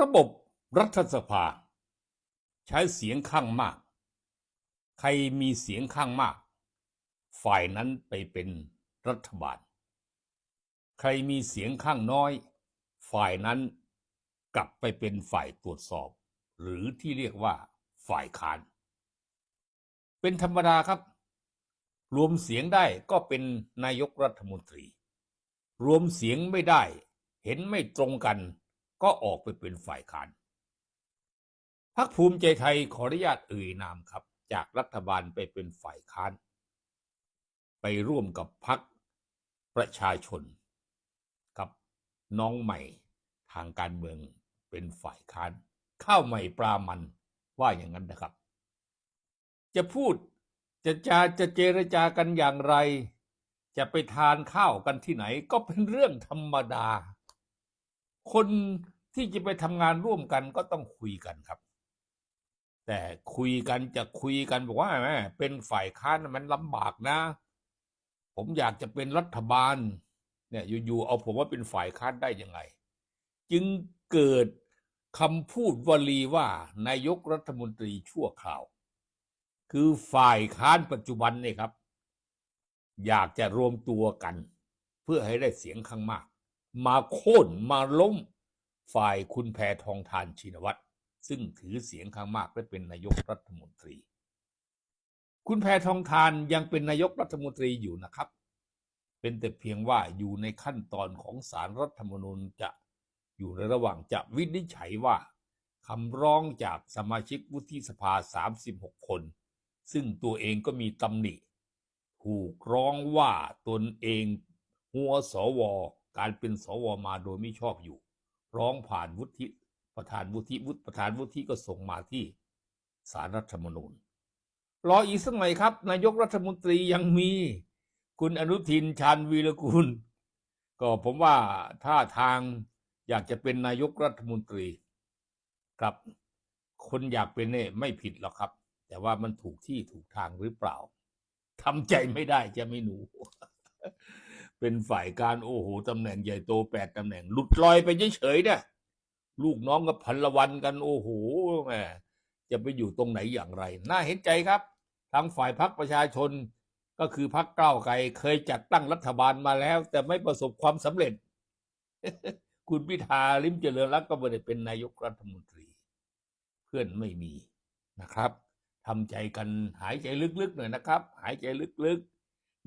ระบบรัฐสภา ใช้เสียงข้างมาก ใครมีเสียงข้างมาก ฝ่ายนั้นไปเป็นรัฐบาล ใครมีเสียงข้างน้อย ฝ่ายนั้นกลับไปเป็นฝ่ายตรวจสอบ หรือที่เรียกว่าฝ่ายค้าน เป็นธรรมดาครับ รวมเสียงได้ก็เป็นนายกรัฐมนตรี รวมเสียงไม่ได้ เห็นไม่ตรงกัน ก็ออกไปเป็นฝ่ายค้านพักภูมิใจไทยขออนุญาตเอ่ยนามครับ จากรัฐบาลไปเป็นฝ่ายค้าน ไปร่วมกับพักประชาชน กับน้องใหม่ทางการเมืองเป็นฝ่ายค้าน ข้าวใหม่ปลามันว่าอย่างนั้นนะครับ จะพูดจะจาจะเจรจากันอย่างไร จะไปทานข้าวกันที่ไหนก็เป็นเรื่องธรรมดา คนที่จะไปทำงานร่วมกันก็ต้องคุยกันครับ แต่คุยกันจะคุยกันบอกว่าแม่เป็นฝ่ายค้านมันลำบากนะ ผมอยากจะเป็นรัฐบาล เนี่ยอยู่ๆเอาผมว่าเป็นฝ่ายค้านได้ยังไง จึงเกิดคำพูดวลีว่านายกรัฐมนตรีชั่วคราว คือฝ่ายค้านปัจจุบันนี่ครับ อยากจะรวมตัวกัน เพื่อให้ได้เสียงข้างมาก มาโค่นมาล้มฝ่ายคุณแพทองทานชินวัตรซึ่งถือเสียงข้างมากและเป็นนายกรัฐมนตรี คุณแพทองทานยังเป็นนายกรัฐมนตรีอยู่นะครับ เป็นแต่เพียงว่าอยู่ในขั้นตอนของสารรัฐธรรมนูญจะอยู่ในระหว่างจะวินิจฉัยว่าคำร้องจากสมาชิกวุฒิสภา 36 คน ซึ่งตัวเองก็มีตำหนิ ถูกร้องว่าตนเองหัวสว การเป็นสวมาโดยไม่ชอบอยู่ ร้องผ่านวุฒิประธานวุฒิวุฒิประธานวุฒิก็ส่งมาที่สารรัฐธรรมนูญ รออีกสักหน่อยครับ นายกรัฐมนตรียังมี คุณอนุทินชาญวีรกุลก็ผมว่าถ้าทางอยากจะเป็นนายกรัฐมนตรีครับ คนอยากเป็นเนี่ยไม่ผิดหรอกครับ แต่ว่ามันถูกที่ถูกทางหรือเปล่าทำใจไม่ได้จะไม่หนู เป็นฝ่ายการโอ้โหตำแหน่งใหญ่โตแปดตำแหน่ง หลุดลอยไปเฉยๆเนี่ยลูกน้องกับพันละวันกันโอ้โหแหมจะไปอยู่ตรงไหนอย่างไร น่าเห็นใจครับ ทางฝ่ายพักประชาชนก็คือพักเก้าไกลเคยจัดตั้งรัฐบาลมาแล้ว แต่ไม่ประสบความสำเร็จ คุณพิธาลิมเจริญรัตน์ก็ไม่ได้เป็นนายกรัฐมนตรี เพื่อนไม่มีนะครับทำใจกันหายใจลึกๆหน่อยนะครับ หายใจลึกๆ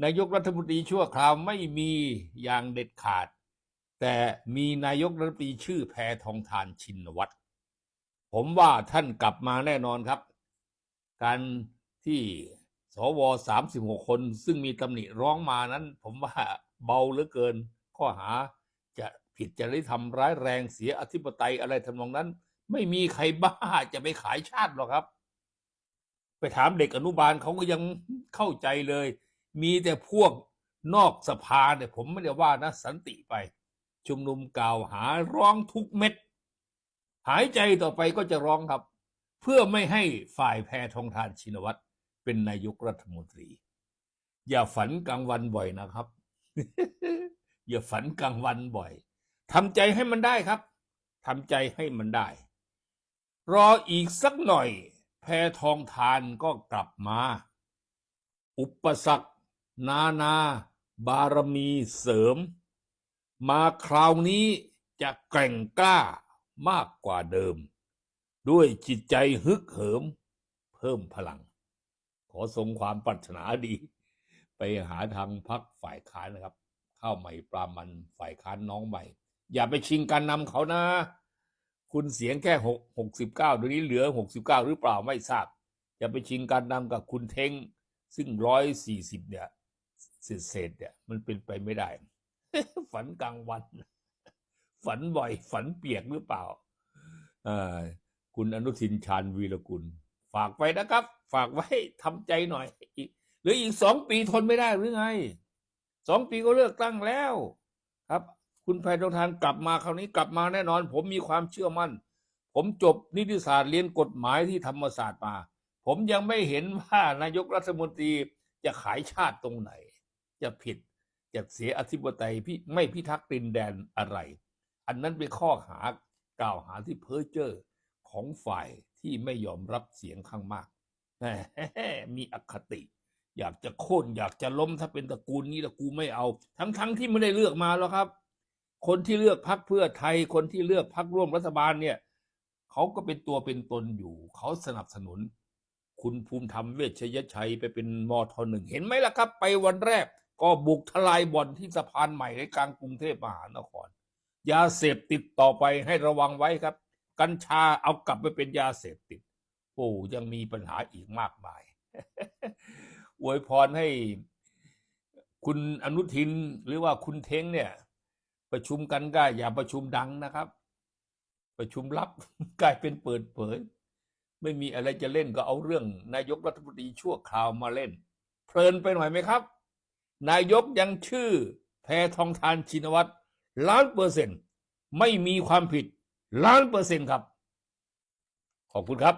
นายกรัฐมนตรีชั่วคราวไม่มีอย่างเด็ดขาด แต่มีนายกรัฐมนตรีชื่อแพทองทานชินวัตรผมว่าท่านกลับมาแน่นอนครับ การที่สวสามสิบหกคนซึ่งมีตำหนิร้องมานั้น ผมว่าเบาเหลือเกิน ข้อหาจะผิดจริยธรรมร้ายแรงเสียอธิปไตยอะไรทำนองนั้น ไม่มีใครบ้าจะไปขายชาติหรอกครับ ไปถามเด็กอนุบาลเขาก็ยังเข้าใจเลย มีแต่พวกนอกสภาเนี่ยผมไม่ได้ว่านะ สันติไป ชุมนุมกล่าวหาร้องทุกเม็ด หายใจต่อไปก็จะร้องครับ เพื่อไม่ให้ฝ่ายแพทองทานชินวัตรเป็นนายกรัฐมนตรี อย่าฝันกลางวันบ่อยนะครับ อย่าฝันกลางวันบ่อยทำใจให้มันได้ครับทำใจให้มันได้ รออีกสักหน่อย แพทองทานก็กลับมา อุปสรรค นานาบารมีเสริม มาคราวนี้จะแกร่งกล้ามากกว่าเดิม ด้วยจิตใจฮึกเหิม เพิ่มพลัง ขอทรงความปรารถนาดี ไปหาทางพักฝ่ายค้านนะครับ เข้าใหม่ปลามันฝ่ายค้านน้องใหม่ อย่าไปชิงการนำเขานะ คุณเสียงแค่หกหกสิบเก้าเดี๋ยวนี้เหลือหกสิบเก้าหรือเปล่าไม่ทราบอย่าไปชิงการนำกับคุณเทงซึ่งร้อยสี่สิบเนี่ย เศษเนี่ยมันเป็นไปไม่ได้ ฝันกลางวัน ฝันบ่อย ฝันเปียกหรือเปล่าอ่อคุณอนุทินชาญวีรกุล ฝากไว้นะครับ ฝากไว้ทำใจหน่อยอีกหรืออีกสองปีทนไม่ได้หรือไงสองปีก็เลือกตั้งแล้ว ครับ คุณแพทองทานกลับมาคราวนี้กลับมาแน่นอน ผมมีความเชื่อมั่น ผมจบนิติศาสตร์เรียนกฎหมายที่ธรรมศาสตร์มา ผมยังไม่เห็นว่านายกรัฐมนตรีจะขายชาติตรงไหน จะผิดจะเสียอธิปไตยพี่ไม่พิทักษ์ดินแดนอะไร อันนั้นเป็นข้อหากล่าวหาที่เพ้อเจ้อของฝ่ายที่ไม่ยอมรับเสียงข้างมากมมีอคติ อยากจะโค่นอยากจะล้มถ้าเป็นตระกูลนี้ตระกูลไม่เอา ทั้งๆทที่ไม่ได้เลือกมาแล้วครับ คนที่เลือกพักเพื่อไทยคนที่เลือกพักร่วมรัฐบาลเนี่ยเขาก็เป็นตัวเป็นตนอยู่ เขาสนับสนุน คุณภูมิธรรมเวชยชัยไปเป็นมทหนึ่งเห็นไหมล่ะครับ ไปวันแรก ก็บุกทลายบ่อนที่สะพานใหม่ในกลางกรุงเทพมหานคร ยาเสพติดต่อไปให้ระวังไว้ครับ กัญชาเอากลับไปเป็นยาเสพติด โอ้ยังมีปัญหาอีกมากมายอวยพรให้คุณอนุทินหรือว่าคุณเท้งเนี่ย ประชุมกันก็อย่าประชุมดังนะครับ ประชุมลับกลายเป็นเปิดเผย ไม่มีอะไรจะเล่นก็เอาเรื่องนายกรัฐมนตรีชั่วคราวมาเล่น เพลินไปหน่อยไหมครับ นายกยังชื่อแพทองทานชินวัตรล้านเปอร์เซ็นต์ไม่มีความผิดล้านเปอร์เซ็นต์ครับ ขอบคุณครับ